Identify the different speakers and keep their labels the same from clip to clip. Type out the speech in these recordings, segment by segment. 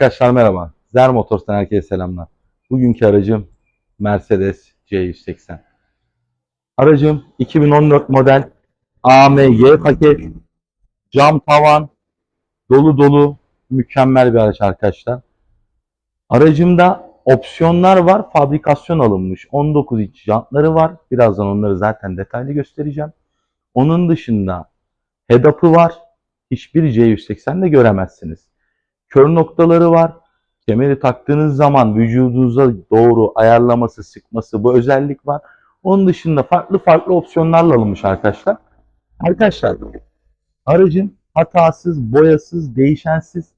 Speaker 1: Arkadaşlar merhaba. Zer Motors'tan herkese selamlar. Bugünkü aracım Mercedes C180. Aracım 2014 model AMG paket, cam tavan, dolu dolu mükemmel bir araç arkadaşlar. Aracımda opsiyonlar var. Fabrikasyon alınmış. 19 inç jantları var. Birazdan onları zaten detaylı göstereceğim. Onun dışında head-up'ı var. Hiçbir C180'de göremezsiniz. Kör noktaları var. Kemeri taktığınız zaman vücudunuza doğru ayarlaması, sıkması bu özellik var. Onun dışında farklı farklı opsiyonlarla alınmış arkadaşlar. Arkadaşlar aracın hatasız, boyasız, değişensiz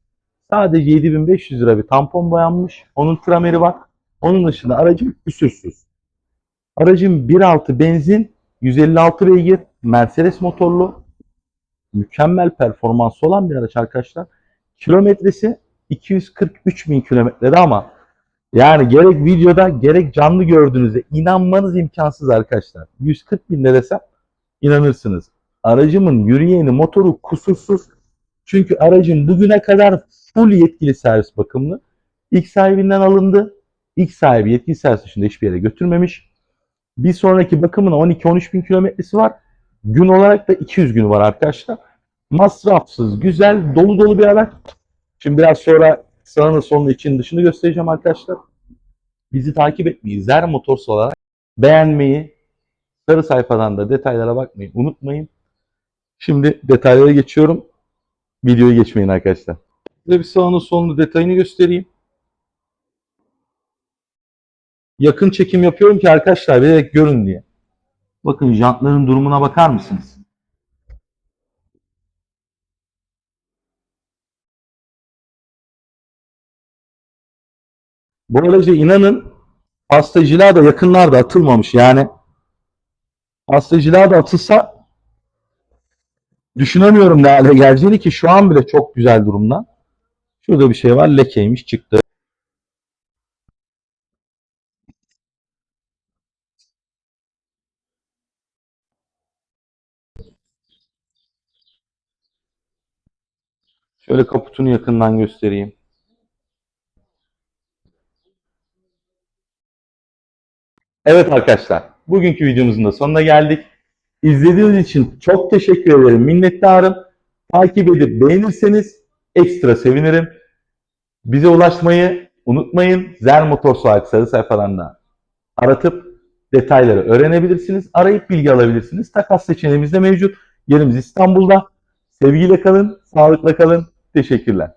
Speaker 1: sadece 7500 lira bir tampon boyanmış. Onun trameri var. Onun dışında aracım kusursuz. Aracım 1.6 benzin, 156 beygir, Mercedes motorlu. Mükemmel performansı olan bir araç arkadaşlar. Kilometresi 243 bin kilometrede ama yani gerek videoda gerek canlı gördüğünüzde inanmanız imkansız arkadaşlar. 140 binde desem inanırsınız. Aracımın yürüyeni motoru kusursuz. Çünkü aracım bugüne kadar full yetkili servis bakımlı. İlk sahibinden alındı. İlk sahibi yetkili servis dışında hiçbir yere götürmemiş. Bir sonraki bakımına 12-13 bin kilometresi var. Gün olarak da 200 günü var arkadaşlar. Masrafsız, güzel, dolu dolu bir araç. Şimdi biraz sonra sağını solunu için dışını göstereceğim arkadaşlar. Bizi takip etmeyi, Zer Motors olarak beğenmeyi, sarı sayfadan da detaylara bakmayı unutmayın. Şimdi detaylara geçiyorum. Videoyu geçmeyin arkadaşlar. Size bir sağını solunu detayını göstereyim. Yakın çekim yapıyorum ki arkadaşlar bilerek görün diye. Bakın jantların durumuna bakar mısınız? Bu araca inanın pastacılığa da yakınlarda atılmamış. Yani pastacılığa da atılsa düşünemiyorum ne hale geleceğini ki şu an bile çok güzel durumda. Şurada bir şey var lekeymiş çıktı. Şöyle kaputunu yakından göstereyim. Evet arkadaşlar, bugünkü videomuzun da sonuna geldik. İzlediğiniz için çok teşekkür ederim, minnettarım. Takip edip beğenirseniz ekstra sevinirim. Bize ulaşmayı unutmayın. Zer Motors olarak sarı sayfalarında aratıp detayları öğrenebilirsiniz. Arayıp bilgi alabilirsiniz. Takas seçeneğimiz de mevcut. Yerimiz İstanbul'da. Sevgiyle kalın, sağlıkla kalın. Teşekkürler.